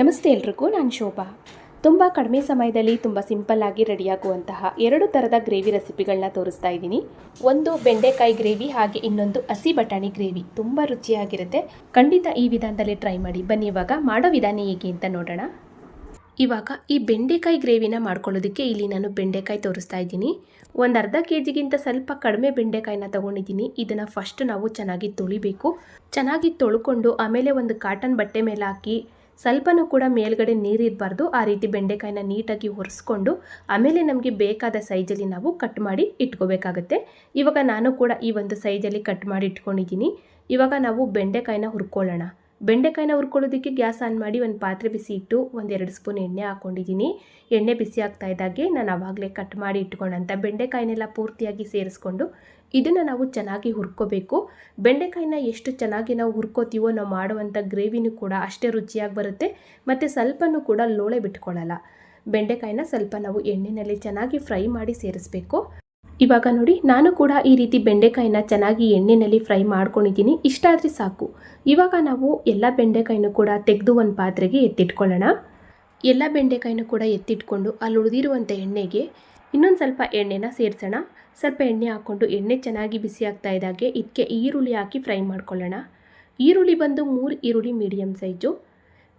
ನಮಸ್ತೆ ಎಲ್ರಿಗೂ, ನಾನು ಶೋಭಾ. ತುಂಬ ಕಡಿಮೆ ಸಮಯದಲ್ಲಿ ತುಂಬ ಸಿಂಪಲ್ಲಾಗಿ ರೆಡಿಯಾಗುವಂತಹ ಎರಡು ಥರದ ಗ್ರೇವಿ ರೆಸಿಪಿಗಳನ್ನ ತೋರಿಸ್ತಾ ಇದ್ದೀನಿ. ಒಂದು ಬೆಂಡೆಕಾಯಿ ಗ್ರೇವಿ, ಹಾಗೆ ಇನ್ನೊಂದು ಹಸಿ ಬಟಾಣಿ ಗ್ರೇವಿ. ತುಂಬ ರುಚಿಯಾಗಿರುತ್ತೆ. ಖಂಡಿತ ಈ ವಿಧಾನದಲ್ಲಿ ಟ್ರೈ ಮಾಡಿ. ಬನ್ನಿ ಇವಾಗ ಮಾಡೋ ವಿಧಾನ ಹೇಗೆ ಅಂತ ನೋಡೋಣ. ಇವಾಗ ಈ ಬೆಂಡೆಕಾಯಿ ಗ್ರೇವಿನ ಮಾಡ್ಕೊಳ್ಳೋದಕ್ಕೆ ಇಲ್ಲಿ ನಾನು ಬೆಂಡೆಕಾಯಿ ತೋರಿಸ್ತಾ ಇದ್ದೀನಿ. ಒಂದು ಅರ್ಧ ಕೆ ಜಿಗಿಂತ ಸ್ವಲ್ಪ ಕಡಿಮೆ ಬೆಂಡೆಕಾಯಿನ ತೊಗೊಂಡಿದ್ದೀನಿ. ಇದನ್ನು ಫಸ್ಟ್ ನಾವು ಚೆನ್ನಾಗಿ ತೊಳಿಬೇಕು. ಚೆನ್ನಾಗಿ ತೊಳ್ಕೊಂಡು ಆಮೇಲೆ ಒಂದು ಕಾಟನ್ ಬಟ್ಟೆ ಮೇಲೆ ಹಾಕಿ ಸ್ವಲ್ಪನೂ ಕೂಡ ಮೇಲ್ಗಡೆ ನೀರಿರಬಾರ್ದು. ಆ ರೀತಿ ಬೆಂಡೆಕಾಯಿನ ನೀಟಾಗಿ ಒರೆಸ್ಕೊಂಡು, ಆಮೇಲೆ ನಮಗೆ ಬೇಕಾದ ಸೈಜಲ್ಲಿ ನಾವು ಕಟ್ ಮಾಡಿ ಇಟ್ಕೋಬೇಕಾಗುತ್ತೆ. ಇವಾಗ ನಾನು ಕೂಡ ಈ ಒಂದು ಸೈಜಲ್ಲಿ ಕಟ್ ಮಾಡಿ ಇಟ್ಕೊಂಡಿದ್ದೀನಿ. ಇವಾಗ ನಾವು ಬೆಂಡೆಕಾಯಿನ ಹುರ್ಕೊಳ್ಳೋಣ. ಬೆಂಡೆಕಾಯಿನ ಹುರ್ಕೊಳ್ಳೋದಕ್ಕೆ ಗ್ಯಾಸ್ ಆನ್ ಮಾಡಿ ಒಂದು ಪಾತ್ರೆ ಬಿಸಿ ಇಟ್ಟು ಒಂದೆರಡು ಸ್ಪೂನ್ ಎಣ್ಣೆ ಹಾಕ್ಕೊಂಡಿದ್ದೀನಿ ಎಣ್ಣೆ ಬಿಸಿ ಆಗ್ತಾ ಇದ್ದಾಗೆ ನಾನು ಆವಾಗಲೇ ಕಟ್ ಮಾಡಿ ಇಟ್ಕೊಂಡಂಥ ಬೆಂಡೆಕಾಯಿನೆಲ್ಲ ಪೂರ್ತಿಯಾಗಿ ಸೇರಿಸ್ಕೊಂಡು ಇದನ್ನು ನಾವು ಚೆನ್ನಾಗಿ ಹುರ್ಕೋಬೇಕು. ಬೆಂಡೆಕಾಯಿನ ಎಷ್ಟು ಚೆನ್ನಾಗಿ ನಾವು ಹುರ್ಕೋತೀವೋ ನಾವು ಮಾಡುವಂಥ ಗ್ರೇವಿನೂ ಕೂಡ ಅಷ್ಟೇ ರುಚಿಯಾಗಿ ಬರುತ್ತೆ. ಮತ್ತು ಸ್ವಲ್ಪನೂ ಕೂಡ ಲೋಳೆ ಬಿಟ್ಕೊಳ್ಳಲ್ಲ. ಬೆಂಡೆಕಾಯಿನ ಸ್ವಲ್ಪ ನಾವು ಎಣ್ಣೆಯಲ್ಲಿ ಚೆನ್ನಾಗಿ ಫ್ರೈ ಮಾಡಿ ಸೇರಿಸ್ಬೇಕು. ಇವಾಗ ನೋಡಿ, ನಾನು ಕೂಡ ಈ ರೀತಿ ಬೆಂಡೆಕಾಯಿನ ಚೆನ್ನಾಗಿ ಎಣ್ಣೆಯಲ್ಲಿ ಫ್ರೈ ಮಾಡ್ಕೊಂಡಿದ್ದೀನಿ. ಇಷ್ಟ ಆದರೆ ಸಾಕು. ಇವಾಗ ನಾವು ಎಲ್ಲ ಬೆಂಡೆಕಾಯಿನೂ ಕೂಡ ತೆಗೆದು ಒಂದು ಪಾತ್ರೆಗೆ ಎತ್ತಿಟ್ಕೊಳ್ಳೋಣ. ಎಲ್ಲ ಬೆಂಡೆಕಾಯಿನೂ ಕೂಡ ಎತ್ತಿಟ್ಕೊಂಡು ಅಲ್ಲಿ ಉಳಿದಿರುವಂಥ ಎಣ್ಣೆಗೆ ಇನ್ನೊಂದು ಸ್ವಲ್ಪ ಎಣ್ಣೆನ ಸೇರಿಸೋಣ. ಸ್ವಲ್ಪ ಎಣ್ಣೆ ಹಾಕ್ಕೊಂಡು ಎಣ್ಣೆ ಚೆನ್ನಾಗಿ ಬಿಸಿ ಆಗ್ತಾ ಇದ್ದಾಗೆ ಇದಕ್ಕೆ ಈರುಳ್ಳಿ ಹಾಕಿ ಫ್ರೈ ಮಾಡ್ಕೊಳ್ಳೋಣ. ಈರುಳ್ಳಿ ಬಂದು ಮೂರು ಈರುಳ್ಳಿ ಮೀಡಿಯಮ್ ಸೈಜು.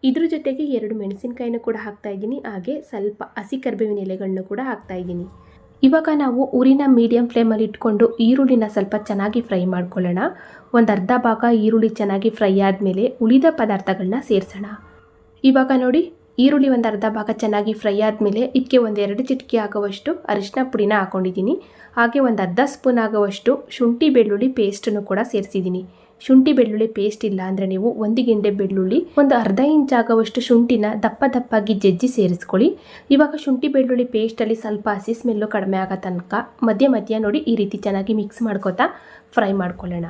ಇದ್ರ ಜೊತೆಗೆ ಎರಡು ಮೆಣಸಿನಕಾಯಿನ ಕೂಡ ಹಾಕ್ತಾ ಇದ್ದೀನಿ. ಹಾಗೆ ಸ್ವಲ್ಪ ಹಸಿ ಕರ್ಬೇವಿನ ಎಲೆಗಳನ್ನ ಕೂಡ ಹಾಕ್ತಾ ಇದ್ದೀನಿ. ಇವಾಗ ನಾವು ಊರಿನ ಮೀಡಿಯಂ ಫ್ಲೇಮಲ್ಲಿ ಇಟ್ಕೊಂಡು ಈರುಳ್ಳಿನ ಸ್ವಲ್ಪ ಚೆನ್ನಾಗಿ ಫ್ರೈ ಮಾಡ್ಕೊಳ್ಳೋಣ. ಒಂದು ಅರ್ಧ ಭಾಗ ಈರುಳ್ಳಿ ಚೆನ್ನಾಗಿ ಫ್ರೈ ಆದಮೇಲೆ ಉಳಿದ ಪದಾರ್ಥಗಳನ್ನ ಸೇರಿಸೋಣ. ಇವಾಗ ನೋಡಿ, ಈರುಳ್ಳಿ ಒಂದು ಅರ್ಧ ಭಾಗ ಚೆನ್ನಾಗಿ ಫ್ರೈ ಆದಮೇಲೆ ಇದಕ್ಕೆ ಒಂದು ಎರಡು ಚಿಟಿಕೆ ಆಗುವಷ್ಟು ಅರಿಶಿನ ಪುಡಿನ ಹಾಕ್ಕೊಂಡಿದ್ದೀನಿ ಹಾಗೆ ಒಂದು ಅರ್ಧ ಸ್ಪೂನ್ ಆಗುವಷ್ಟು ಶುಂಠಿ ಬೆಳ್ಳುಳ್ಳಿ ಪೇಸ್ಟನ್ನು ಕೂಡ ಸೇರಿಸಿದ್ದೀನಿ. ಶುಂಠಿ ಬೆಳ್ಳುಳ್ಳಿ ಪೇಸ್ಟ್ ಇಲ್ಲ ಅಂದರೆ ನೀವು ಒಂದು ಗೆಂಡೆ ಬೆಳ್ಳುಳ್ಳಿ, ಒಂದು ಅರ್ಧ ಇಂಚ್ ಆಗುವಷ್ಟು ಶುಂಠಿನ ದಪ್ಪ ದಪ್ಪಾಗಿ ಜಜ್ಜಿ ಸೇರಿಸ್ಕೊಳ್ಳಿ. ಇವಾಗ ಶುಂಠಿ ಬೆಳ್ಳುಳ್ಳಿ ಪೇಸ್ಟಲ್ಲಿ ಸ್ವಲ್ಪ ಹಸಿ ಸ್ಮೆಲ್ಲು ಕಡಿಮೆ ಆಗೋ ತನಕ ಮಧ್ಯ ಮಧ್ಯ ನೋಡಿ ಈ ರೀತಿ ಚೆನ್ನಾಗಿ ಮಿಕ್ಸ್ ಮಾಡ್ಕೋತಾ ಫ್ರೈ ಮಾಡ್ಕೊಳ್ಳೋಣ.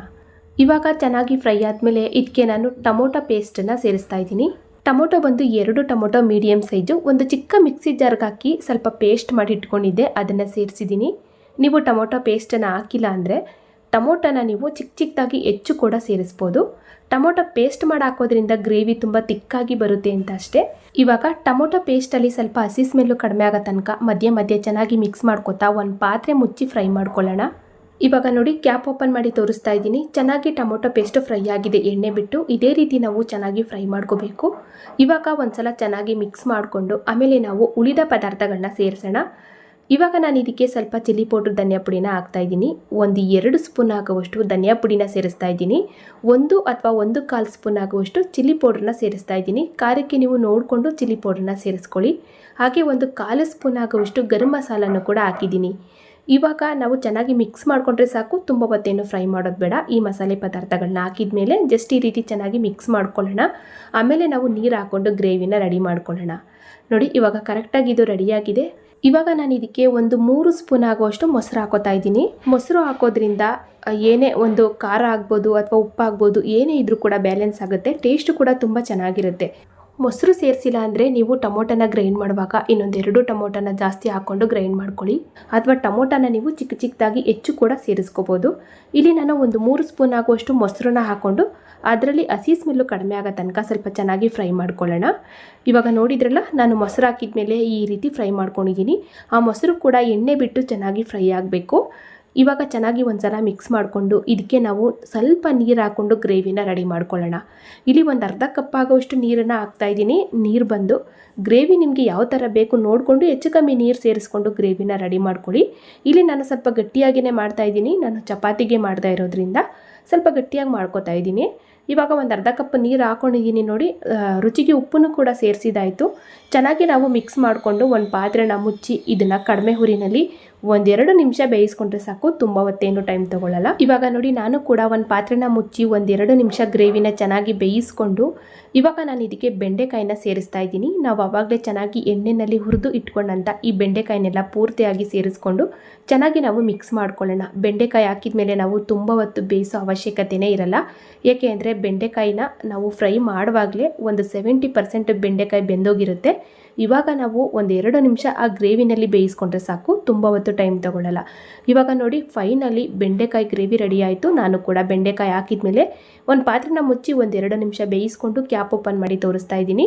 ಇವಾಗ ಚೆನ್ನಾಗಿ ಫ್ರೈ ಆದಮೇಲೆ ಇದಕ್ಕೆ ನಾನು ಟೊಮೊಟೊ ಪೇಸ್ಟನ್ನು ಸೇರಿಸ್ತಾ ಇದ್ದೀನಿ. ಟೊಮೊಟೊ ಬಂದು ಎರಡು ಟೊಮೊಟೊ ಮೀಡಿಯಂ ಸೈಜು ಒಂದು ಚಿಕ್ಕ ಮಿಕ್ಸಿ ಜಾರ್ಗೆ ಹಾಕಿ ಸ್ವಲ್ಪ ಪೇಸ್ಟ್ ಮಾಡಿ ಇಟ್ಕೊಂಡಿದ್ದೆ, ಅದನ್ನು ಸೇರಿಸಿದ್ದೀನಿ. ನೀವು ಟೊಮೊಟೊ ಪೇಸ್ಟನ್ನು ಹಾಕಿಲ್ಲ ಅಂದರೆ ಟೊಮೊಟೊನ ನೀವು ಚಿಕ್ಕ ಚಿಕ್ಕದಾಗಿ ಹೆಚ್ಚು ಕೂಡ ಸೇರಿಸ್ಬೋದು. ಟೊಮೊಟೊ ಪೇಸ್ಟ್ ಮಾಡಿ ಹಾಕೋದ್ರಿಂದ ಗ್ರೇವಿ ತುಂಬ ತಿಕ್ಕಾಗಿ ಬರುತ್ತೆ ಅಂತ ಅಷ್ಟೇ. ಇವಾಗ ಟೊಮೊಟೊ ಪೇಸ್ಟಲ್ಲಿ ಸ್ವಲ್ಪ ಹಸಿ ಸ್ಮೆಲ್ಲು ಕಡಿಮೆ ಆಗೋ ತನಕ ಮಧ್ಯೆ ಮಧ್ಯೆ ಚೆನ್ನಾಗಿ ಮಿಕ್ಸ್ ಮಾಡ್ಕೊತಾ ಒಂದು ಪಾತ್ರೆ ಮುಚ್ಚಿ ಫ್ರೈ ಮಾಡ್ಕೊಳ್ಳೋಣ. ಇವಾಗ ನೋಡಿ ಕ್ಯಾಪ್ ಓಪನ್ ಮಾಡಿ ತೋರಿಸ್ತಾ ಇದ್ದೀನಿ. ಚೆನ್ನಾಗಿ ಟೊಮೊಟೊ ಪೇಸ್ಟ್ ಫ್ರೈ ಆಗಿದೆ. ಎಣ್ಣೆ ಬಿಟ್ಟು ಇದೇ ರೀತಿ ನಾವು ಚೆನ್ನಾಗಿ ಫ್ರೈ ಮಾಡ್ಕೋಬೇಕು. ಇವಾಗ ಒಂದ್ಸಲ ಚೆನ್ನಾಗಿ ಮಿಕ್ಸ್ ಮಾಡಿಕೊಂಡು ಆಮೇಲೆ ನಾವು ಉಳಿದ ಪದಾರ್ಥಗಳನ್ನ ಸೇರಿಸೋಣ. ಇವಾಗ ನಾನು ಇದಕ್ಕೆ ಸ್ವಲ್ಪ ಚಿಲ್ಲಿ ಪೌಡ್ರ್, ಧನಿಯಾ ಪುಡಿನ ಹಾಕ್ತಾ ಇದ್ದೀನಿ. ಒಂದು ಎರಡು ಸ್ಪೂನ್ ಆಗುವಷ್ಟು ಧನಿಯಾ ಪುಡಿನ ಸೇರಿಸ್ತಾ ಇದ್ದೀನಿ. ಒಂದು ಅಥವಾ ಒಂದು ಕಾಲು ಸ್ಪೂನ್ ಆಗುವಷ್ಟು ಚಿಲ್ಲಿ ಪೌಡ್ರನ್ನ ಸೇರಿಸ್ತಾ ಇದ್ದೀನಿ. ಖಾರಕ್ಕೆ ನೀವು ನೋಡಿಕೊಂಡು ಚಿಲ್ಲಿ ಪೌಡ್ರನ್ನ ಸೇರಿಸ್ಕೊಳ್ಳಿ. ಹಾಗೆ ಒಂದು ಕಾಲು ಸ್ಪೂನ್ ಆಗುವಷ್ಟು ಗರಂ ಮಸಾಲನ್ನು ಕೂಡ ಹಾಕಿದ್ದೀನಿ. ಇವಾಗ ನಾವು ಚೆನ್ನಾಗಿ ಮಿಕ್ಸ್ ಮಾಡಿಕೊಂಡ್ರೆ ಸಾಕು, ತುಂಬ ಹೊತ್ತೇನು ಫ್ರೈ ಮಾಡೋದು ಬೇಡ. ಈ ಮಸಾಲೆ ಪದಾರ್ಥಗಳನ್ನ ಹಾಕಿದ ಮೇಲೆ ಜಸ್ಟ್ ಈ ರೀತಿ ಚೆನ್ನಾಗಿ ಮಿಕ್ಸ್ ಮಾಡ್ಕೊಳ್ಳೋಣ. ಆಮೇಲೆ ನಾವು ನೀರು ಹಾಕ್ಕೊಂಡು ಗ್ರೇವಿನ ರೆಡಿ ಮಾಡ್ಕೊಳ್ಳೋಣ. ನೋಡಿ, ಇವಾಗ ಕರೆಕ್ಟಾಗಿ ಇದು ರೆಡಿಯಾಗಿದೆ ಇವಾಗ ನಾನು ಇದಕ್ಕೆ ಒಂದು ಮೂರು ಸ್ಪೂನ್ ಆಗುವಷ್ಟು ಮೊಸರು ಹಾಕೋತಾ ಇದ್ದೀನಿ. ಮೊಸರು ಹಾಕೋದ್ರಿಂದ ಏನೇ ಒಂದು ಖಾರ ಆಗ್ಬೋದು ಅಥವಾ ಉಪ್ಪು ಆಗ್ಬೋದು ಏನೇ ಇದ್ರೂ ಕೂಡ ಬ್ಯಾಲೆನ್ಸ್ ಆಗುತ್ತೆ. ಟೇಸ್ಟ್ ಕೂಡ ತುಂಬ ಚೆನ್ನಾಗಿರುತ್ತೆ. ಮೊಸರು ಸೇರಿಸಿಲ್ಲ ಅಂದರೆ ನೀವು ಟೊಮೊಟೊನ ಗ್ರೈಂಡ್ ಮಾಡುವಾಗ ಇನ್ನೊಂದೆರಡು ಟೊಮೊಟೊನ ಜಾಸ್ತಿ ಹಾಕ್ಕೊಂಡು ಗ್ರೈಂಡ್ ಮಾಡ್ಕೊಳ್ಳಿ. ಅಥವಾ ಟೊಮೊಟೊನ ನೀವು ಚಿಕ್ಕ ಚಿಕ್ಕದಾಗಿ ಹೆಚ್ಚು ಕೂಡ ಸೇರಿಸ್ಕೋಬೋದು. ಇಲ್ಲಿ ನಾನು ಒಂದು ಮೂರು ಸ್ಪೂನ್ ಆಗುವಷ್ಟು ಮೊಸರನ್ನ ಹಾಕ್ಕೊಂಡು ಅದರಲ್ಲಿ ಹಸಿ ಸ್ಮೆಲ್ಲು ಕಡಿಮೆ ಆಗೋ ತನಕ ಸ್ವಲ್ಪ ಚೆನ್ನಾಗಿ ಫ್ರೈ ಮಾಡ್ಕೊಳ್ಳೋಣ. ಇವಾಗ ನೋಡಿದ್ರಲ್ಲ, ನಾನು ಮೊಸರು ಹಾಕಿದ ಮೇಲೆ ಈ ರೀತಿ ಫ್ರೈ ಮಾಡ್ಕೊಂಡಿದ್ದೀನಿ. ಆ ಮೊಸರು ಕೂಡ ಎಣ್ಣೆ ಬಿಟ್ಟು ಚೆನ್ನಾಗಿ ಫ್ರೈ ಆಗಬೇಕು. ಇವಾಗ ಚೆನ್ನಾಗಿ ಒಂದ್ಸಲ ಮಿಕ್ಸ್ ಮಾಡಿಕೊಂಡು ಇದಕ್ಕೆ ನಾವು ಸ್ವಲ್ಪ ನೀರು ಹಾಕ್ಕೊಂಡು ಗ್ರೇವಿನ ರೆಡಿ ಮಾಡ್ಕೊಳ್ಳೋಣ. ಇಲ್ಲಿ ಒಂದು ಅರ್ಧ ಕಪ್ ಆಗೋಷ್ಟು ನೀರನ್ನು ಹಾಕ್ತಾಯಿದ್ದೀನಿ ನೀರು ಬಂದು ಗ್ರೇವಿ ನಿಮಗೆ ಯಾವ ಥರ ಬೇಕು ನೋಡಿಕೊಂಡು ಹೆಚ್ಚು ಕಮ್ಮಿ ನೀರು ಸೇರಿಸ್ಕೊಂಡು ಗ್ರೇವಿನ ರೆಡಿ ಮಾಡ್ಕೊಳ್ಳಿ. ಇಲ್ಲಿ ನಾನು ಸ್ವಲ್ಪ ಗಟ್ಟಿಯಾಗಿಯೇ ಮಾಡ್ತಾಯಿದ್ದೀನಿ ನಾನು ಚಪಾತಿಗೆ ಮಾಡ್ತಾ ಇರೋದ್ರಿಂದ ಸ್ವಲ್ಪ ಗಟ್ಟಿಯಾಗಿ ಮಾಡ್ಕೋತಾ ಇದ್ದೀನಿ. ಇವಾಗ ಒಂದು ಅರ್ಧ ಕಪ್ ನೀರು ಹಾಕೊಂಡಿದ್ದೀನಿ ನೋಡಿ. ರುಚಿಗೆ ಉಪ್ಪನ್ನು ಕೂಡ ಸೇರಿಸಿದಾಯಿತು. ಚೆನ್ನಾಗಿ ನಾವು ಮಿಕ್ಸ್ ಮಾಡಿಕೊಂಡು ಒಂದು ಪಾತ್ರೆನ ಮುಚ್ಚಿ ಇದನ್ನು ಕಡಿಮೆ ಹುರಿನಲ್ಲಿ ಒಂದೆರಡು ನಿಮಿಷ ಬೇಯಿಸ್ಕೊಂಡ್ರೆ ಸಾಕು, ತುಂಬ ಹೊತ್ತೇನು ಟೈಮ್ ತೊಗೊಳ್ಳಲ್ಲ ಇವಾಗ ನೋಡಿ, ನಾನು ಕೂಡ ಒಂದು ಪಾತ್ರೆನ ಮುಚ್ಚಿ ಒಂದೆರಡು ನಿಮಿಷ ಗ್ರೇವಿನ ಚೆನ್ನಾಗಿ ಬೇಯಿಸ್ಕೊಂಡು ಇವಾಗ ನಾನು ಇದಕ್ಕೆ ಬೆಂಡೆಕಾಯಿನ ಸೇರಿಸ್ತಾ ಇದ್ದೀನಿ. ನಾವು ಆವಾಗಲೇ ಚೆನ್ನಾಗಿ ಎಣ್ಣೆಯಲ್ಲಿ ಹುರಿದು ಇಟ್ಕೊಂಡಂಥ ಈ ಬೆಂಡೆಕಾಯಿನೆಲ್ಲ ಪೂರ್ತಿಯಾಗಿ ಸೇರಿಸ್ಕೊಂಡು ಚೆನ್ನಾಗಿ ನಾವು ಮಿಕ್ಸ್ ಮಾಡ್ಕೊಳ್ಳೋಣ. ಬೆಂಡೆಕಾಯಿ ಹಾಕಿದ ಮೇಲೆ ನಾವು ತುಂಬ ಹೊತ್ತು ಬೇಯಿಸೋ ಅವಶ್ಯಕತೆಯೇ ಇರಲ್ಲ. ಏಕೆ ಅಂದರೆ ಬೆಂಡೆಕಾಯಿನ ನಾವು ಫ್ರೈ ಮಾಡುವಾಗಲೇ ಒಂದು ಸೆವೆಂಟಿ ಪರ್ಸೆಂಟ್ ಬೆಂಡೆಕಾಯಿ ಬೆಂದೋಗಿರುತ್ತೆ. ಇವಾಗ ನಾವು ಒಂದೆರಡು ನಿಮಿಷ ಆ ಗ್ರೇವಿನಲ್ಲಿ ಬೇಯಿಸ್ಕೊಂಡ್ರೆ ಸಾಕು, ತುಂಬ ಹೊತ್ತು ಟೈಮ್ ತಗೊಳ್ಳಲ್ಲ. ಇವಾಗ ನೋಡಿ ಫೈನಲಿ ಬೆಂಡೆಕಾಯಿ ಗ್ರೇವಿ ರೆಡಿ ಆಯಿತು. ನಾನು ಕೂಡ ಬೆಂಡೆಕಾಯಿ ಹಾಕಿದ ಮೇಲೆ ಒಂದು ಪಾತ್ರೆನ ಮುಚ್ಚಿ ಒಂದೆರಡು ನಿಮಿಷ ಬೇಯಿಸ್ಕೊಂಡು ಕ್ಯಾಪ್ ಓಪನ್ ಮಾಡಿ ತೋರಿಸ್ತಾ ಇದ್ದೀನಿ.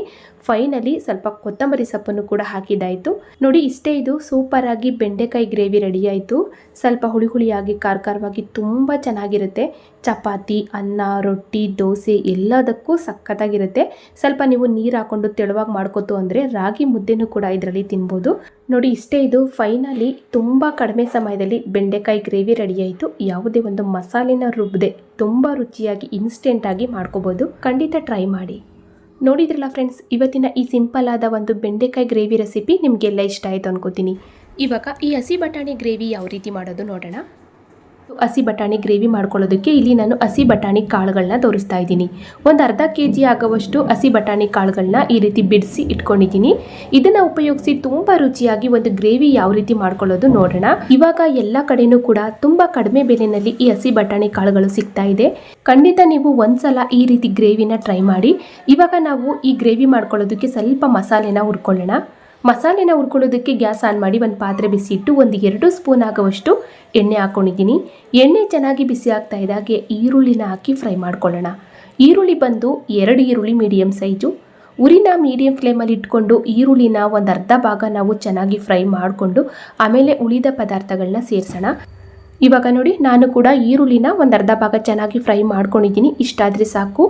ಫೈನಲಿ ಸ್ವಲ್ಪ ಕೊತ್ತಂಬರಿ ಸೊಪ್ಪನ್ನು ಕೂಡ ಹಾಕಿದ್ದಾಯಿತು. ನೋಡಿ, ಇಷ್ಟೇ ಇದು ಸೂಪರಾಗಿ ಬೆಂಡೆಕಾಯಿ ಗ್ರೇವಿ ರೆಡಿ ಆಯಿತು. ಸ್ವಲ್ಪ ಹುಳಿ ಹುಳಿಯಾಗಿ, ಖಾರ ಖಾರವಾಗಿ ತುಂಬ ಚೆನ್ನಾಗಿರುತ್ತೆ. ಚಪಾತಿ, ಅನ್ನ, ರೊಟ್ಟಿ, ದೋಸೆ ಎಲ್ಲದಕ್ಕೂ ಸಖತ್ತಾಗಿರುತ್ತೆ. ಸ್ವಲ್ಪ ನೀವು ನೀರು ಹಾಕೊಂಡು ತೆಳುವಾಗಿ ಮಾಡ್ಕೊತು ಅಂದರೆ ರಾಗಿ ಮುದ್ದೆನೂ ಕೂಡ ಇದರಲ್ಲಿ ತಿನ್ಬೋದು. ನೋಡಿ, ಇಷ್ಟೇ ಇದು. ಫೈನಲಿ ತುಂಬ ಕಡಿಮೆ ಸಮಯದಲ್ಲಿ ಬೆಂಡೆಕಾಯಿ ಗ್ರೇವಿ ರೆಡಿ ಆಯಿತು ಯಾವುದೇ ಒಂದು ಮಸಾಲೆನ ರುಬ್ಬದೆ ತುಂಬ ರುಚಿಯಾಗಿ ಇನ್ಸ್ಟೆಂಟಾಗಿ ಮಾಡ್ಕೋಬೋದು. ಖಂಡಿತ ಟ್ರೈ ಮಾಡಿ. ನೋಡಿದ್ರಲ್ಲ ಫ್ರೆಂಡ್ಸ್ ಇವತ್ತಿನ ಈ ಸಿಂಪಲ್ ಆದ ಒಂದು ಬೆಂಡೆಕಾಯಿ ಗ್ರೇವಿ ರೆಸಿಪಿ ನಿಮಗೆಲ್ಲ ಇಷ್ಟ ಆಯಿತು ಅನ್ಕೋತೀನಿ. ಇವಾಗ ಈ ಹಸಿ ಬಟಾಣಿ ಗ್ರೇವಿ ಯಾವ ರೀತಿ ಮಾಡೋದು ನೋಡೋಣ. ಹಸಿ ಬಟಾಣಿ ಗ್ರೇವಿ ಮಾಡ್ಕೊಳ್ಳೋದಕ್ಕೆ ಇಲ್ಲಿ ನಾನು ಹಸಿ ಬಟಾಣಿ ಕಾಳುಗಳನ್ನ ತೋರಿಸ್ತಾ ಇದ್ದೀನಿ. ಒಂದು ಅರ್ಧ ಕೆ ಜಿ ಆಗುವಷ್ಟು ಹಸಿ ಬಟಾಣಿ ಕಾಳುಗಳನ್ನ ಈ ರೀತಿ ಬಿಡಿಸಿ ಇಟ್ಕೊಂಡಿದ್ದೀನಿ. ಇದನ್ನು ಉಪಯೋಗಿಸಿ ತುಂಬ ರುಚಿಯಾಗಿ ಒಂದು ಗ್ರೇವಿ ಯಾವ ರೀತಿ ಮಾಡ್ಕೊಳ್ಳೋದು ನೋಡೋಣ. ಇವಾಗ ಎಲ್ಲ ಕಡೆನೂ ಕೂಡ ತುಂಬ ಕಡಿಮೆ ಬೆಲೆಯಲ್ಲಿ ಈ ಹಸಿ ಬಟಾಣಿ ಕಾಳುಗಳು ಸಿಗ್ತಾ ಇದೆ. ಖಂಡಿತ ನೀವು ಒಂದ್ಸಲ ಈ ರೀತಿ ಗ್ರೇವಿನ ಟ್ರೈ ಮಾಡಿ. ಇವಾಗ ನಾವು ಈ ಗ್ರೇವಿ ಮಾಡ್ಕೊಳ್ಳೋದಕ್ಕೆ ಸ್ವಲ್ಪ ಮಸಾಲೆನ ಹುರ್ಕೊಳ್ಳೋಣ. ಮಸಾಲೆನ ಹುರ್ಕೊಳ್ಳೋದಕ್ಕೆ ಗ್ಯಾಸ್ ಆನ್ ಮಾಡಿ ಒಂದು ಪಾತ್ರೆ ಬಿಸಿ ಇಟ್ಟು ಒಂದು ಎರಡು ಸ್ಪೂನ್ ಆಗುವಷ್ಟು ಎಣ್ಣೆ ಹಾಕ್ಕೊಂಡಿದ್ದೀನಿ ಎಣ್ಣೆ ಚೆನ್ನಾಗಿ ಬಿಸಿ ಆಗ್ತಾ ಇದ್ದಾಗೆ ಈರುಳ್ಳಿನ ಹಾಕಿ ಫ್ರೈ ಮಾಡ್ಕೊಳ್ಳೋಣ. ಈರುಳ್ಳಿ ಬಂದು ಎರಡು ಈರುಳ್ಳಿ ಮೀಡಿಯಮ್ ಸೈಜು. ಉರಿನ ಮೀಡಿಯಂ ಫ್ಲೇಮಲ್ಲಿ ಇಟ್ಕೊಂಡು ಈರುಳ್ಳಿನ ಒಂದು ಅರ್ಧ ಭಾಗ ನಾವು ಚೆನ್ನಾಗಿ ಫ್ರೈ ಮಾಡಿಕೊಂಡು ಆಮೇಲೆ ಉಳಿದ ಪದಾರ್ಥಗಳನ್ನ ಸೇರಿಸೋಣ. ಇವಾಗ ನೋಡಿ, ನಾನು ಕೂಡ ಈರುಳ್ಳಿನ ಒಂದು ಅರ್ಧ ಭಾಗ ಚೆನ್ನಾಗಿ ಫ್ರೈ ಮಾಡ್ಕೊಂಡಿದ್ದೀನಿ. ಇಷ್ಟಾದರೆ ಸಾಕು.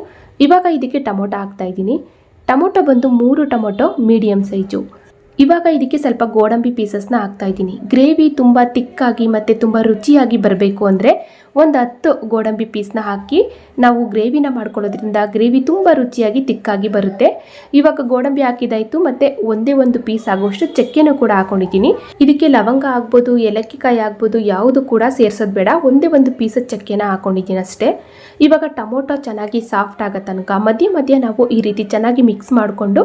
ಇವಾಗ ಇದಕ್ಕೆ ಟೊಮೊಟೊ ಹಾಕ್ತಾಯಿದ್ದೀನಿ ಟೊಮೊಟೊ ಬಂದು ಮೂರು ಟೊಮೊಟೊ ಮೀಡಿಯಮ್ ಸೈಜು. ಇವಾಗ ಇದಕ್ಕೆ ಸ್ವಲ್ಪ ಗೋಡಂಬಿ ಪೀಸಸ್ನ ಹಾಕ್ತಾ ಇದ್ದೀನಿ. ಗ್ರೇವಿ ತುಂಬ ತಿಕ್ಕಾಗಿ ಮತ್ತು ತುಂಬ ರುಚಿಯಾಗಿ ಬರಬೇಕು ಅಂದರೆ ಒಂದು ಹತ್ತು ಗೋಡಂಬಿ ಪೀಸ್ನ ಹಾಕಿ ನಾವು ಗ್ರೇವಿನ ಮಾಡ್ಕೊಳ್ಳೋದ್ರಿಂದ ಗ್ರೇವಿ ತುಂಬ ರುಚಿಯಾಗಿ ತಿಕ್ಕಾಗಿ ಬರುತ್ತೆ. ಇವಾಗ ಗೋಡಂಬಿ ಹಾಕಿದಾಯಿತು ಮತ್ತು ಒಂದೇ ಒಂದು ಪೀಸ್ ಆಗುವಷ್ಟು ಚಕ್ಕೆನೂ ಕೂಡ ಹಾಕೊಂಡಿದ್ದೀನಿ. ಇದಕ್ಕೆ ಲವಂಗ ಆಗ್ಬೋದು, ಏಲಕ್ಕಿಕಾಯಿ ಆಗ್ಬೋದು, ಯಾವುದು ಕೂಡ ಸೇರ್ಸೋದು ಬೇಡ. ಒಂದೇ ಒಂದು ಪೀಸ್ ಚಕ್ಕೆನ ಹಾಕೊಂಡಿದ್ದೀನಿ ಅಷ್ಟೇ. ಇವಾಗ ಟೊಮೊಟೊ ಚೆನ್ನಾಗಿ ಸಾಫ್ಟ್ ಆಗೋ ತನಕ ಮಧ್ಯ ಮಧ್ಯ ನಾವು ಈ ರೀತಿ ಚೆನ್ನಾಗಿ ಮಿಕ್ಸ್ ಮಾಡಿಕೊಂಡು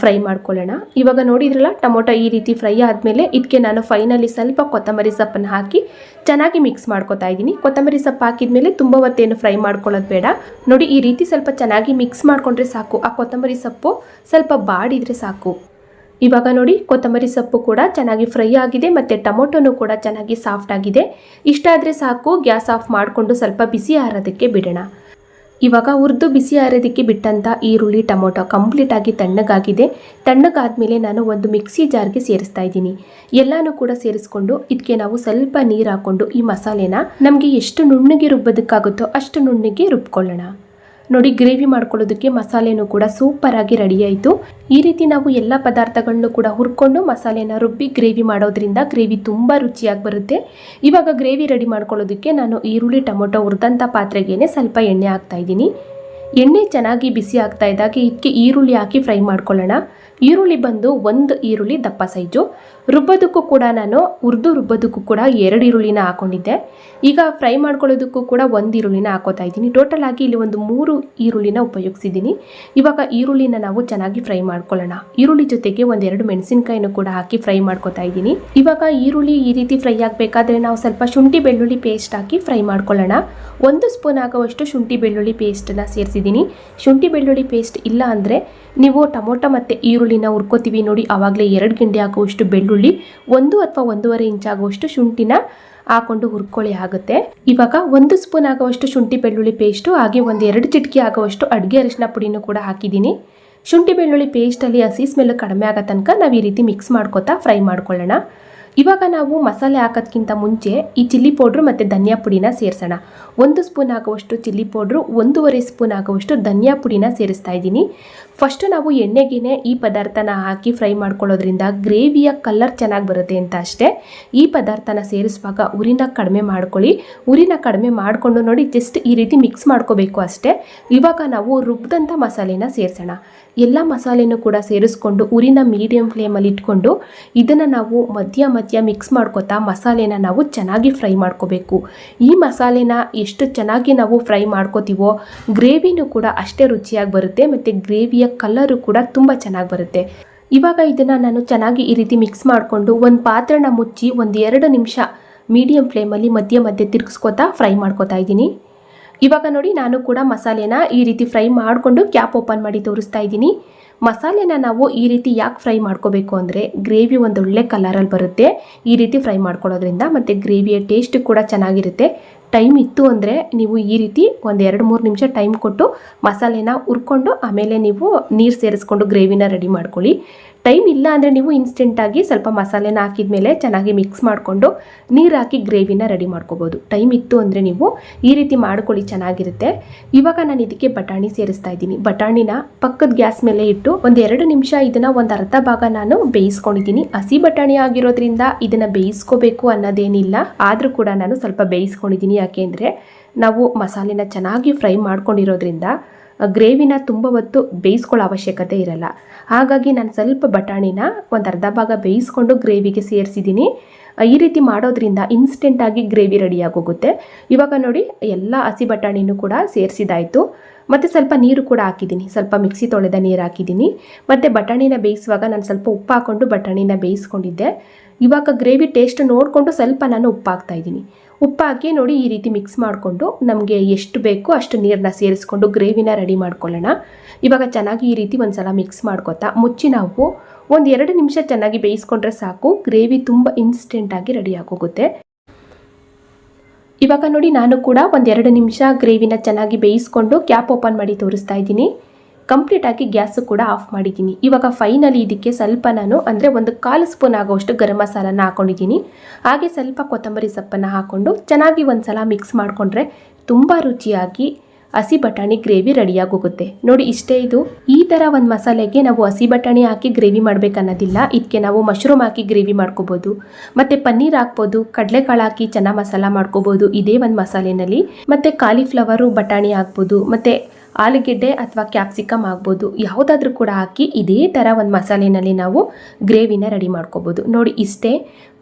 ಫ್ರೈ ಮಾಡ್ಕೊಳ್ಳೋಣ. ಇವಾಗ ನೋಡಿದ್ರಲ್ಲ, ಟೊಮೊಟೊ ಈ ರೀತಿ ಫ್ರೈ ಆದಮೇಲೆ ಇದಕ್ಕೆ ನಾನು ಫೈನಲಿ ಸ್ವಲ್ಪ ಕೊತ್ತಂಬರಿ ಸೊಪ್ಪನ್ನು ಹಾಕಿ ಚೆನ್ನಾಗಿ ಮಿಕ್ಸ್ ಮಾಡ್ಕೊತಾ ಇದ್ದೀನಿ. ಕೊತ್ತಂಬರಿ ಸೊಪ್ಪು ಹಾಕಿದ್ಮೇಲೆ ತುಂಬ ಹೊತ್ತೇನು ಫ್ರೈ ಮಾಡ್ಕೊಳ್ಳೋದು ಬೇಡ. ನೋಡಿ, ಈ ರೀತಿ ಸ್ವಲ್ಪ ಚೆನ್ನಾಗಿ ಮಿಕ್ಸ್ ಮಾಡಿಕೊಂಡ್ರೆ ಸಾಕು. ಆ ಕೊತ್ತಂಬರಿ ಸೊಪ್ಪು ಸ್ವಲ್ಪ ಬಾಡಿದರೆ ಸಾಕು. ಇವಾಗ ನೋಡಿ, ಕೊತ್ತಂಬರಿ ಸೊಪ್ಪು ಕೂಡ ಚೆನ್ನಾಗಿ ಫ್ರೈ ಆಗಿದೆ ಮತ್ತು ಟೊಮೊಟೊನೂ ಕೂಡ ಚೆನ್ನಾಗಿ ಸಾಫ್ಟ್ ಆಗಿದೆ. ಇಷ್ಟಾದರೆ ಸಾಕು, ಗ್ಯಾಸ್ ಆಫ್ ಮಾಡಿಕೊಂಡು ಸ್ವಲ್ಪ ಬಿಸಿ ಆರೋದಕ್ಕೆ ಬಿಡೋಣ. ಇವಾಗ ಹುರಿದು ಬಿಸಿ ಆರೋದಕ್ಕೆ ಬಿಟ್ಟಂಥ ಈರುಳ್ಳಿ, ಟೊಮೊಟೊ ಕಂಪ್ಲೀಟಾಗಿ ತಣ್ಣಗಾಗಿದೆ. ತಣ್ಣಗಾದ್ಮೇಲೆ ನಾನು ಒಂದು ಮಿಕ್ಸಿ ಜಾರ್ಗೆ ಸೇರಿಸ್ತಾ ಇದ್ದೀನಿ. ಎಲ್ಲನೂ ಕೂಡ ಸೇರಿಸ್ಕೊಂಡು ಇದಕ್ಕೆ ನಾವು ಸ್ವಲ್ಪ ನೀರು ಹಾಕ್ಕೊಂಡು ಈ ಮಸಾಲೆನ ನಮಗೆ ಎಷ್ಟು ನುಣ್ಣಗೆ ರುಬ್ಬೋದಕ್ಕಾಗುತ್ತೋ ಅಷ್ಟು ನುಣ್ಣಗೆ ರುಬ್ಕೊಳ್ಳೋಣ. ನೋಡಿ ಗ್ರೇವಿ ಮಾಡ್ಕೊಳ್ಳೋದಕ್ಕೆ ಮಸಾಲೆನೂ ಕೂಡ ಸೂಪರಾಗಿ ರೆಡಿ ಆಯಿತು. ಈ ರೀತಿ ನಾವು ಎಲ್ಲ ಪದಾರ್ಥಗಳನ್ನು ಕೂಡ ಹುರ್ಕೊಂಡು ಮಸಾಲೆನ ರುಬ್ಬಿ ಗ್ರೇವಿ ಮಾಡೋದ್ರಿಂದ ಗ್ರೇವಿ ತುಂಬ ರುಚಿಯಾಗಿ ಬರುತ್ತೆ. ಇವಾಗ ಗ್ರೇವಿ ರೆಡಿ ಮಾಡ್ಕೊಳ್ಳೋದಕ್ಕೆ ನಾನು ಈರುಳ್ಳಿ, ಟೊಮೊಟೊ ಹುರಿದಂಥ ಪಾತ್ರೆಗೇನೆ ಸ್ವಲ್ಪ ಎಣ್ಣೆ ಹಾಕ್ತಾ ಇದ್ದೀನಿ. ಎಣ್ಣೆ ಚೆನ್ನಾಗಿ ಬಿಸಿ ಆಗ್ತಾ ಇದ್ದಾಗ ಇದಕ್ಕೆ ಈರುಳ್ಳಿ ಹಾಕಿ ಫ್ರೈ ಮಾಡ್ಕೊಳ್ಳೋಣ. ಈರುಳ್ಳಿ ಬಂದು ಒಂದು ಈರುಳ್ಳಿ ದಪ್ಪ ಸೈಜು. ರುಬ್ಬೋದಕ್ಕೂ ಕೂಡ ನಾನು ಉರ್ದು ರುಬ್ಬೋದಕ್ಕೂ ಕೂಡ ಎರಡು ಈರುಳ್ಳಿನ ಹಾಕೊಂಡಿದ್ದೆ. ಈಗ ಫ್ರೈ ಮಾಡ್ಕೊಳ್ಳೋದಕ್ಕೂ ಕೂಡ ಒಂದು ಈರುಳ್ಳಿನ ಹಾಕೋತಾ ಇದ್ದೀನಿ. ಟೋಟಲ್ ಆಗಿ ಇಲ್ಲಿ ಒಂದು ಮೂರು ಈರುಳ್ಳಿನ ಉಪಯೋಗಿಸಿದ್ದೀನಿ. ಇವಾಗ ಈರುಳ್ಳಿನ ನಾವು ಚೆನ್ನಾಗಿ ಫ್ರೈ ಮಾಡ್ಕೊಳ್ಳೋಣ. ಈರುಳ್ಳಿ ಜೊತೆಗೆ ಒಂದೆರಡು ಮೆಣಸಿನ್ಕಾಯಿನೂ ಕೂಡ ಹಾಕಿ ಫ್ರೈ ಮಾಡ್ಕೊತಾ ಇದ್ದೀನಿ. ಇವಾಗ ಈರುಳ್ಳಿ ಈ ರೀತಿ ಫ್ರೈ ಆಗಬೇಕಾದ್ರೆ ನಾವು ಸ್ವಲ್ಪ ಶುಂಠಿ ಬೆಳ್ಳುಳ್ಳಿ ಪೇಸ್ಟ್ ಹಾಕಿ ಫ್ರೈ ಮಾಡ್ಕೊಳ್ಳೋಣ. ಒಂದು ಸ್ಪೂನ್ ಆಗುವಷ್ಟು ಶುಂಠಿ ಬೆಳ್ಳುಳ್ಳಿ ಪೇಸ್ಟನ್ನು ಸೇರಿಸಿದ್ದೀನಿ. ಶುಂಠಿ ಬೆಳ್ಳುಳ್ಳಿ ಪೇಸ್ಟ್ ಇಲ್ಲ ಅಂದರೆ ನೀವು ಟೊಮೊಟೊ ಮತ್ತು ಈರುಳ್ಳಿನ ಹುರ್ಕೋತೀವಿ ನೋಡಿ. ಆವಾಗಲೇ ಎರಡು ಗಿಂಡಿ ಹಾಕುವಷ್ಟು ಬೆಳ್ಳುಳ್ಳಿ ಒಂದು ಅಥವಾ ಒಂದೂವರೆ ಇಂಚ್ ಆಗುವಷ್ಟು ಶುಂಠಿನ ಹಾಕೊಂಡು ಹುರ್ಕೊಳ್ಳಿ ಆಗುತ್ತೆ. ಇವಾಗ ಒಂದು ಸ್ಪೂನ್ ಆಗುವಷ್ಟು ಶುಂಠಿ ಬೆಳ್ಳುಳ್ಳಿ ಪೇಸ್ಟು ಹಾಗೆ ಒಂದು ಎರಡು ಚಿಟಕಿ ಆಗುವಷ್ಟು ಅಡುಗೆ ಅರಿಶಿನ ಪುಡಿನೂ ಕೂಡ ಹಾಕಿದ್ದೀನಿ. ಶುಂಠಿ ಬೆಳ್ಳುಳ್ಳಿ ಪೇಸ್ಟಲ್ಲಿ ಹಸಿ ಸ್ಮೆಲ್ ಕಡಿಮೆ ಆಗೋ ತನಕ ನಾವು ಈ ರೀತಿ ಮಿಕ್ಸ್ ಮಾಡ್ಕೋತಾ ಫ್ರೈ ಮಾಡ್ಕೊಳ್ಳೋಣ. ಇವಾಗ ನಾವು ಮಸಾಲೆ ಹಾಕೋದ್ಕಿಂತ ಮುಂಚೆ ಈ ಚಿಲ್ಲಿ ಪೌಡ್ರು ಮತ್ತು ಧನಿಯಾ ಪುಡಿನ ಸೇರಿಸೋಣ. ಒಂದು ಸ್ಪೂನ್ ಆಗುವಷ್ಟು ಚಿಲ್ಲಿ ಪೌಡ್ರು, ಒಂದೂವರೆ ಸ್ಪೂನ್ ಆಗುವಷ್ಟು ಧನಿಯಾ ಪುಡಿನ ಸೇರಿಸ್ತಾ ಇದ್ದೀನಿ. ಫಸ್ಟು ನಾವು ಎಣ್ಣೆಗೆನೆ ಈ ಪದಾರ್ಥನ ಹಾಕಿ ಫ್ರೈ ಮಾಡ್ಕೊಳ್ಳೋದ್ರಿಂದ ಗ್ರೇವಿಯ ಕಲರ್ ಚೆನ್ನಾಗಿ ಬರುತ್ತೆ ಅಂತ ಅಷ್ಟೇ. ಈ ಪದಾರ್ಥನ ಸೇರಿಸುವಾಗ ಉರಿನ ಕಡಿಮೆ ಮಾಡ್ಕೊಳ್ಳಿ. ಉರಿನ ಕಡಿಮೆ ಮಾಡಿಕೊಂಡು ನೋಡಿ ಜಸ್ಟ್ ಈ ರೀತಿ ಮಿಕ್ಸ್ ಮಾಡ್ಕೋಬೇಕು ಅಷ್ಟೇ. ಇವಾಗ ನಾವು ರುಬ್ಬಿದಂಥ ಮಸಾಲೆನ ಸೇರಿಸೋಣ. ಎಲ್ಲ ಮಸಾಲೆನೂ ಕೂಡ ಸೇರಿಸ್ಕೊಂಡು ಉರಿನ ಮೀಡಿಯಂ ಫ್ಲೇಮಲ್ಲಿ ಇಟ್ಕೊಂಡು ಇದನ್ನು ನಾವು ಮಧ್ಯ ಮಧ್ಯ ಮಿಕ್ಸ್ ಮಾಡ್ಕೊತಾ ಮಸಾಲೆನ ನಾವು ಚೆನ್ನಾಗಿ ಫ್ರೈ ಮಾಡ್ಕೋಬೇಕು. ಈ ಮಸಾಲೆನ ಎಷ್ಟು ಚೆನ್ನಾಗಿ ನಾವು ಫ್ರೈ ಮಾಡ್ಕೋತೀವೋ ಗ್ರೇವಿನೂ ಕೂಡ ಅಷ್ಟೇ ರುಚಿಯಾಗಿ ಬರುತ್ತೆ ಮತ್ತು ಗ್ರೇವಿಯ ಕಲರು ಕೂಡ ತುಂಬ ಚೆನ್ನಾಗಿ ಬರುತ್ತೆ. ಇವಾಗ ಇದನ್ನು ನಾನು ಚೆನ್ನಾಗಿ ಈ ರೀತಿ ಮಿಕ್ಸ್ ಮಾಡಿಕೊಂಡು ಒಂದು ಪಾತ್ರೆನ ಮುಚ್ಚಿ ಒಂದು ಎರಡು ನಿಮಿಷ ಮೀಡಿಯಂ ಫ್ಲೇಮಲ್ಲಿ ಮಧ್ಯ ಮಧ್ಯೆ ತಿರುಗಿಸ್ಕೊತಾ ಫ್ರೈ ಮಾಡ್ಕೋತಾ ಇದ್ದೀನಿ. ಇವಾಗ ನೋಡಿ ನಾನು ಕೂಡ ಮಸಾಲೆನ ಈ ರೀತಿ ಫ್ರೈ ಮಾಡಿಕೊಂಡು ಕ್ಯಾಪ್ ಓಪನ್ ಮಾಡಿ ತೋರಿಸ್ತಾ ಇದ್ದೀನಿ. ಮಸಾಲೆನ ನಾವು ಈ ರೀತಿ ಯಾಕೆ ಫ್ರೈ ಮಾಡ್ಕೋಬೇಕು ಅಂದರೆ ಗ್ರೇವಿ ಒಂದು ಒಳ್ಳೆ ಕಲರಲ್ಲಿ ಬರುತ್ತೆ. ಈ ರೀತಿ ಫ್ರೈ ಮಾಡ್ಕೊಳ್ಳೋದ್ರಿಂದ ಮತ್ತು ಗ್ರೇವಿಯ ಟೇಸ್ಟ್ ಕೂಡ ಚೆನ್ನಾಗಿರುತ್ತೆ. ಟೈಮ್ ಇತ್ತು ಅಂದರೆ ನೀವು ಈ ರೀತಿ ಒಂದು ಎರಡು ಮೂರು ನಿಮಿಷ ಟೈಮ್ ಕೊಟ್ಟು ಮಸಾಲೆನ ಹುರ್ಕೊಂಡು ಆಮೇಲೆ ನೀವು ನೀರು ಸೇರಿಸ್ಕೊಂಡು ಗ್ರೇವಿನ ರೆಡಿ ಮಾಡ್ಕೊಳ್ಳಿ. ಟೈಮ್ ಇಲ್ಲ ಅಂದರೆ ನೀವು ಇನ್ಸ್ಟೆಂಟಾಗಿ ಸ್ವಲ್ಪ ಮಸಾಲೆನ ಹಾಕಿದ್ಮೇಲೆ ಚೆನ್ನಾಗಿ ಮಿಕ್ಸ್ ಮಾಡಿಕೊಂಡು ನೀರು ಹಾಕಿ ಗ್ರೇವಿನ ರೆಡಿ ಮಾಡ್ಕೋಬೋದು. ಟೈಮ್ ಇತ್ತು ಅಂದರೆ ನೀವು ಈ ರೀತಿ ಮಾಡ್ಕೊಳ್ಳಿ, ಚೆನ್ನಾಗಿರುತ್ತೆ. ಇವಾಗ ನಾನು ಇದಕ್ಕೆ ಬಟಾಣಿ ಸೇರಿಸ್ತಾ ಇದ್ದೀನಿ. ಬಟಾಣಿನ ಪಕ್ಕದ ಗ್ಯಾಸ್ ಮೇಲೆ ಇಟ್ಟು ಒಂದು ಎರಡು ನಿಮಿಷ ಇದನ್ನು ಒಂದು ಅರ್ಧ ಭಾಗ ನಾನು ಬೇಯಿಸ್ಕೊಂಡಿದ್ದೀನಿ. ಹಸಿ ಬಟಾಣಿ ಆಗಿರೋದ್ರಿಂದ ಇದನ್ನು ಬೇಯಿಸ್ಕೋಬೇಕು ಅನ್ನೋದೇನಿಲ್ಲ. ಆದರೂ ಕೂಡ ನಾನು ಸ್ವಲ್ಪ ಬೇಯಿಸ್ಕೊಂಡಿದ್ದೀನಿ. ಯಾಕೆಂದರೆ ನಾವು ಮಸಾಲೆನ ಚೆನ್ನಾಗಿ ಫ್ರೈ ಮಾಡ್ಕೊಂಡಿರೋದ್ರಿಂದ ಗ್ರೇವಿನ ತುಂಬ ಹೊತ್ತು ಬೇಯಿಸ್ಕೊಳ್ಳೋ ಅವಶ್ಯಕತೆ ಇರಲ್ಲ. ಹಾಗಾಗಿ ನಾನು ಸ್ವಲ್ಪ ಬಟಾಣಿನ ಒಂದು ಅರ್ಧ ಭಾಗ ಬೇಯಿಸ್ಕೊಂಡು ಗ್ರೇವಿಗೆ ಸೇರಿಸಿದ್ದೀನಿ. ಈ ರೀತಿ ಮಾಡೋದ್ರಿಂದ ಇನ್ಸ್ಟೆಂಟಾಗಿ ಗ್ರೇವಿ ರೆಡಿಯಾಗೋಗುತ್ತೆ ಇವಾಗ ನೋಡಿ, ಎಲ್ಲ ಹಸಿ ಬಟಾಣಿನೂ ಕೂಡ ಸೇರಿಸಿದಾಯಿತು. ಮತ್ತು ಸ್ವಲ್ಪ ನೀರು ಕೂಡ ಹಾಕಿದ್ದೀನಿ. ಸ್ವಲ್ಪ ಮಿಕ್ಸಿ ತೊಳೆದ ನೀರು ಹಾಕಿದ್ದೀನಿ. ಮತ್ತು ಬಟಾಣಿನ ಬೇಯಿಸುವಾಗ ನಾನು ಸ್ವಲ್ಪ ಉಪ್ಪು ಹಾಕ್ಕೊಂಡು ಬಟಾಣಿನ ಬೇಯಿಸ್ಕೊಂಡಿದ್ದೆ. ಇವಾಗ ಗ್ರೇವಿ ಟೇಸ್ಟ್ ನೋಡಿಕೊಂಡು ಸ್ವಲ್ಪ ನಾನು ಉಪ್ಪು ಹಾಕ್ತಾ ಇದ್ದೀನಿ. ಉಪ್ಪು ಹಾಕಿ ನೋಡಿ ಈ ರೀತಿ ಮಿಕ್ಸ್ ಮಾಡಿಕೊಂಡು ನಮಗೆ ಎಷ್ಟು ಬೇಕೋ ಅಷ್ಟು ನೀರನ್ನ ಸೇರಿಸ್ಕೊಂಡು ಗ್ರೇವಿನ ರೆಡಿ ಮಾಡ್ಕೊಳ್ಳೋಣ. ಇವಾಗ ಚೆನ್ನಾಗಿ ಈ ರೀತಿ ಒಂದು ಸಲ ಮಿಕ್ಸ್ ಮಾಡ್ಕೊತಾ ಮುಚ್ಚಿ ನಾವು ಒಂದು ಎರಡು ನಿಮಿಷ ಚೆನ್ನಾಗಿ ಬೇಯಿಸ್ಕೊಂಡ್ರೆ ಸಾಕು. ಗ್ರೇವಿ ತುಂಬ ಇನ್ಸ್ಟೆಂಟಾಗಿ ರೆಡಿ ಆಗೋಗುತ್ತೆ. ಇವಾಗ ನೋಡಿ ನಾನು ಕೂಡ ಒಂದೆರಡು ನಿಮಿಷ ಗ್ರೇವಿನ ಚೆನ್ನಾಗಿ ಬೇಯಿಸ್ಕೊಂಡು ಕ್ಯಾಪ್ ಓಪನ್ ಮಾಡಿ ತೋರಿಸ್ತಾ ಇದ್ದೀನಿ. ಕಂಪ್ಲೀಟಾಗಿ ಗ್ಯಾಸು ಕೂಡ ಆಫ್ ಮಾಡಿದ್ದೀನಿ. ಇವಾಗ ಫೈನಲಿ ಇದಕ್ಕೆ ಸ್ವಲ್ಪ ನಾನು ಅಂದರೆ ಒಂದು ಕಾಲು ಸ್ಪೂನ್ ಆಗೋಷ್ಟು ಗರಂ ಮಸಾಲನ ಹಾಕೊಂಡಿದ್ದೀನಿ. ಹಾಗೆ ಸ್ವಲ್ಪ ಕೊತ್ತಂಬರಿ ಸೊಪ್ಪನ್ನು ಹಾಕ್ಕೊಂಡು ಚೆನ್ನಾಗಿ ಒಂದು ಸಲ ಮಿಕ್ಸ್ ಮಾಡಿಕೊಂಡ್ರೆ ತುಂಬ ರುಚಿಯಾಗಿ ಹಸಿ ಬಟಾಣಿ ಗ್ರೇವಿ ರೆಡಿಯಾಗೋಗುತ್ತೆ ನೋಡಿ ಇಷ್ಟೇ ಇದು. ಈ ಥರ ಒಂದು ಮಸಾಲೆಗೆ ನಾವು ಹಸಿ ಬಟಾಣಿ ಹಾಕಿ ಗ್ರೇವಿ ಮಾಡಬೇಕನ್ನೋದಿಲ್ಲ. ಇದಕ್ಕೆ ನಾವು ಮಶ್ರೂಮ್ ಹಾಕಿ ಗ್ರೇವಿ ಮಾಡ್ಕೋಬೋದು. ಮತ್ತು ಪನ್ನೀರ್ ಹಾಕ್ಬೋದು, ಕಡಲೆಕಾಳು ಹಾಕಿ ಚೆನ್ನಾಗಿ ಮಸಾಲ ಮಾಡ್ಕೋಬೋದು ಇದೇ ಒಂದು ಮಸಾಲೆನಲ್ಲಿ. ಮತ್ತು ಕಾಲಿಫ್ಲವರು ಬಟಾಣಿ ಹಾಕ್ಬೋದು. ಮತ್ತು ಆಲೂಗೆಡ್ಡೆ ಅಥವಾ ಕ್ಯಾಪ್ಸಿಕಮ್ ಆಗ್ಬೋದು. ಯಾವುದಾದ್ರೂ ಕೂಡ ಹಾಕಿ ಇದೇ ಥರ ಒಂದು ಮಸಾಲೆನಲ್ಲಿ ನಾವು ಗ್ರೇವಿನ ರೆಡಿ ಮಾಡ್ಕೋಬೋದು. ನೋಡಿ ಇಷ್ಟೇ,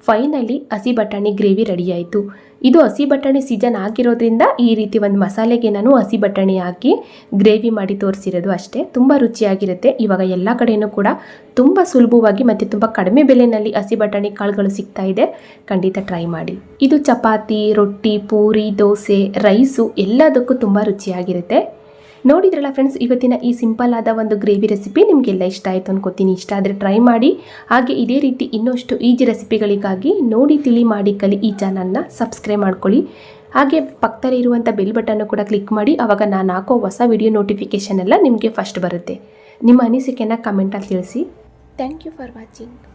ಫೈನಲಿ ಹಸಿ ಬಟಾಣಿ ಗ್ರೇವಿ ರೆಡಿ ಆಯಿತು. ಇದು ಹಸಿ ಬಟಾಣಿ ಸೀಸನ್ ಆಗಿರೋದ್ರಿಂದ ಈ ರೀತಿ ಒಂದು ಮಸಾಲೆಗೆ ನಾನು ಹಸಿ ಬಟಾಣಿ ಹಾಕಿ ಗ್ರೇವಿ ಮಾಡಿ ತೋರಿಸಿರೋದು ಅಷ್ಟೇ. ತುಂಬ ರುಚಿಯಾಗಿರುತ್ತೆ. ಇವಾಗ ಎಲ್ಲ ಕಡೆಯೂ ಕೂಡ ತುಂಬ ಸುಲಭವಾಗಿ ಮತ್ತು ತುಂಬ ಕಡಿಮೆ ಬೆಲೆಯಲ್ಲಿ ಹಸಿ ಬಟಾಣಿ ಕಾಳುಗಳು ಸಿಗ್ತಾ ಇದೆ. ಖಂಡಿತ ಟ್ರೈ ಮಾಡಿ. ಇದು ಚಪಾತಿ, ರೊಟ್ಟಿ, ಪೂರಿ, ದೋಸೆ, ರೈಸು ಎಲ್ಲದಕ್ಕೂ ತುಂಬ ರುಚಿಯಾಗಿರುತ್ತೆ. ನೋಡಿದ್ರಲ್ಲ ಫ್ರೆಂಡ್ಸ್ ಇವತ್ತಿನ ಈ ಸಿಂಪಲ್ ಆದ ಒಂದು ಗ್ರೇವಿ ರೆಸಿಪಿ ನಿಮಗೆಲ್ಲ ಇಷ್ಟ ಆಯಿತು ಅನ್ಕೋತೀನಿ. ಇಷ್ಟ ಆದರೆ ಟ್ರೈ ಮಾಡಿ. ಹಾಗೆ ಇದೇ ರೀತಿ ಇನ್ನಷ್ಟು ಈಜಿ ರೆಸಿಪಿಗಳಿಗಾಗಿ ನೋಡಿ, ತಿಳಿ, ಮಾಡಿ, ಕಲಿ ಈ ಚಾನಲ್ನ ಸಬ್ಸ್ಕ್ರೈಬ್ ಮಾಡ್ಕೊಳ್ಳಿ. ಹಾಗೆ ಪಕ್ಕದಲ್ಲಿ ಇರುವಂಥ ಬೆಲ್ ಬಟನ್ನು ಕೂಡ ಕ್ಲಿಕ್ ಮಾಡಿ. ಆವಾಗ ನಾನು ಹಾಕೋ ಹೊಸ ವಿಡಿಯೋ ನೋಟಿಫಿಕೇಷನ್ ಎಲ್ಲ ನಿಮಗೆ ಫಸ್ಟ್ ಬರುತ್ತೆ. ನಿಮ್ಮ ಅನಿಸಿಕೆನ ಕಮೆಂಟಲ್ಲಿ ತಿಳಿಸಿ. Thank you for watching